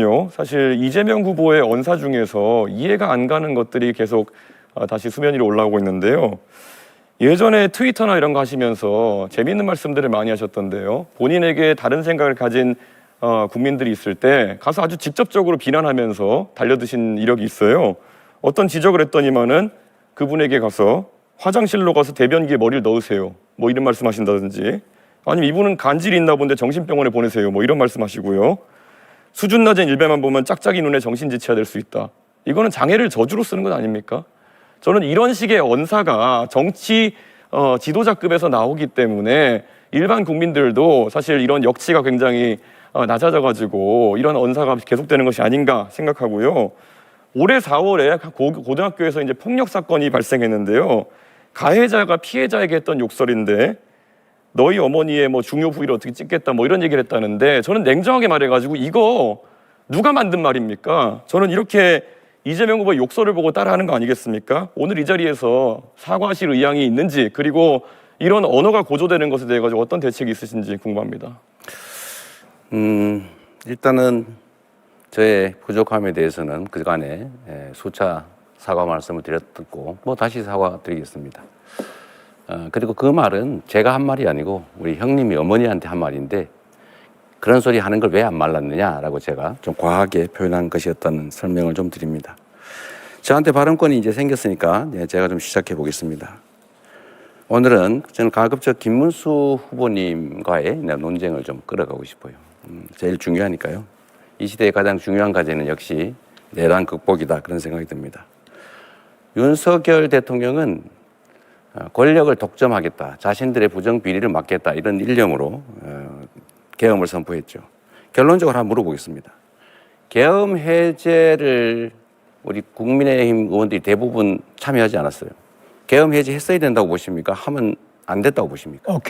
요 사실 이재명 후보의 언사 중에서 이해가 안 가는 것들이 계속 아, 다시 수면 위로 올라오고 있는데요. 예전에 트위터나 이런 거 하시면서 재미있는 말씀들을 많이 하셨던데요. 본인에게 다른 생각을 가진 어, 국민들이 있을 때 가서 아주 직접적으로 비난하면서 달려드신 이력이 있어요. 어떤 지적을 했더니만은 그분에게 가서 화장실로 가서 대변기에 머리를 넣으세요. 뭐 이런 말씀하신다든지 아니면 이분은 간질이 있나 본데 정신병원에 보내세요. 뭐 이런 말씀하시고요. 수준 낮은 일배만 보면 짝짝이 눈에 정신지체가 될 수 있다. 이거는 장애를 저주로 쓰는 것 아닙니까? 저는 이런 식의 언사가 정치 어, 지도자급에서 나오기 때문에 일반 국민들도 사실 이런 역치가 굉장히 어, 낮아져가지고 이런 언사가 계속되는 것이 아닌가 생각하고요. 올해 4월에 고, 고등학교에서 이제 폭력 사건이 발생했는데요. 가해자가 피해자에게 했던 욕설인데 너희 어머니의 뭐 중요 부위를 어떻게 찍겠다 뭐 이런 얘기를 했다는데 저는 냉정하게 말해가지고 이거 누가 만든 말입니까? 저는 이렇게 이재명 후보의 욕설을 보고 따라하는 거 아니겠습니까? 오늘 이 자리에서 사과하실 의향이 있는지 그리고 이런 언어가 고조되는 것에 대해 가지고 어떤 대책이 있으신지 궁금합니다. 음, 일단은 저의 부족함에 대해서는 그간에 예, 수차 사과 말씀을 드렸고 뭐 다시 사과드리겠습니다. 어, 그리고 그 말은 제가 한 말이 아니고 우리 형님이 어머니한테 한 말인데 그런 소리 하는 걸 왜 안 말랐느냐라고 제가 좀 과하게 표현한 것이었다는 설명을 좀 드립니다. 저한테 발언권이 이제 생겼으니까 예, 제가 좀 시작해 보겠습니다. 오늘은 저는 가급적 김문수 후보님과의 논쟁을 좀 끌어가고 싶어요. 음, 제일 중요하니까요. 이 시대의 가장 중요한 과제는 역시 내란 극복이다 그런 생각이 듭니다. 윤석열 대통령은 어, 권력을 독점하겠다, 자신들의 부정 비리를 막겠다 이런 일념으로 어, 계엄을 선포했죠. 결론적으로 한번 물어보겠습니다. 계엄 해제를 우리 국민의힘 의원들이 대부분 참여하지 않았어요. 계엄 해제했어야 된다고 보십니까? 하면 안 됐다고 보십니까? 어,